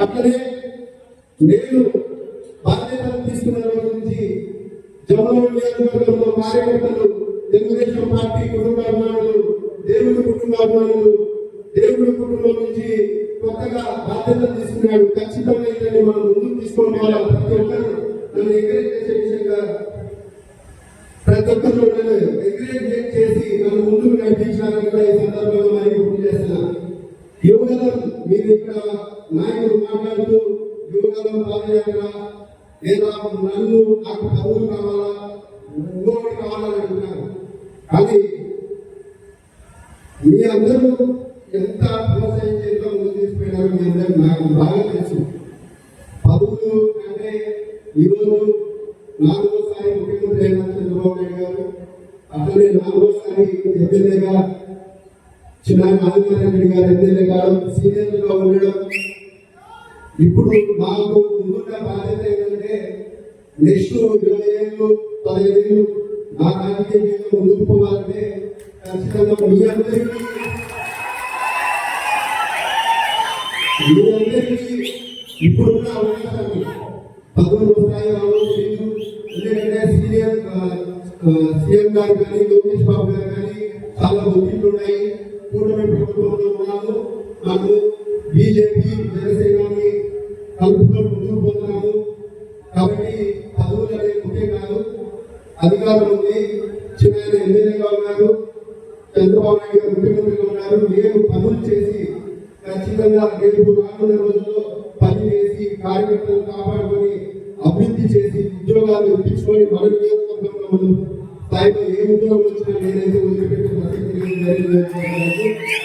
అట్లనే నేను బాధ్యతలు తీసుకున్న రోజు నుంచి జమ్మూ నియోజకవర్గంలో కార్యకర్తలు తెలుగుదేశం పార్టీ కుటుంబ అభిమానులు దేవుడి కుటుంబ అభిమానులు దేవుడి కుటుంబం నుంచి కొత్తగా బాధ్యతలు తీసుకున్నాడు. ఖచ్చితంగా ఇతన్ని మనం ముందుకు తీసుకొని పోవాలి ప్రతి ఒక్కరు యువగలం మీరు ఇక్కడ నాయకులు మాట్లాడుతూ యువగలం పాదయాత్ర లేదా నన్ను నాకు పదవులు కావాలా ఇంకోటి కావాలని అంటున్నారు కానీ మీ అందరూ ఎంత ప్రోత్సహించి ఎంత ముందు తీసుకుపోయినారో మీ అందరూ నాకు బాగా తెలుసు. పదవులు అంటే ఈరోజు నాలుగోసారి ముఖ్యమంత్రి అయిన చంద్రబాబు నాయుడు గారు అతనే నాలుగోసారి ఎమ్మెల్యేగా చిన్న నాగనారాయణ రెడ్డి గారు ఎమ్మెల్యేగా సీనియర్గా ఉండడం. ఇప్పుడు మాకు ముందున్న బాధ్యత ఏంటంటే నెక్స్ట్ ఇరవై ఏళ్ళు పదిహేను ఏళ్ళు నా రాజకీయ ముందుకు పోవాలంటే ఖచ్చితంగా మీ అందరికీ మీ అందరికీ ఇప్పుడున్న అవకాశాన్ని పదవులు స్థాయి ఎందుకంటే సీనియర్ సీఎం గారు కానీ లోకేష్ బాబు గారు కానీ చాలా ఒత్తిళ్ళు ఉన్నాయి. కూటమి ప్రభుత్వంలో ఉన్నాము మనము బీజేపీ జనసేనని కలుపుకొని ముందుకు పోతున్నాము కాబట్టి పదవులు అనేది ముఖ్యం కాదు. అధికారం ఉంది చిన్న ఎమ్మెల్యేగా ఉన్నారు. చంద్రబాబు నాయుడు గారు ముఖ్యమంత్రిగా ఉన్నారు. నేను పనులు చేసి ఖచ్చితంగా రేపు రానున్న రోజుల్లో పని చేసి కార్యకర్తలను కాపాడుకొని అభివృద్ధి చేసి ఉద్యోగాలు ఇప్పించుకొని మన నియోజకవర్గంలో మనం స్థాయిలో ఏ ఉద్యోగం వచ్చినా నేనైతే వదిలిపెట్టే ప్రసక్తి లేదు.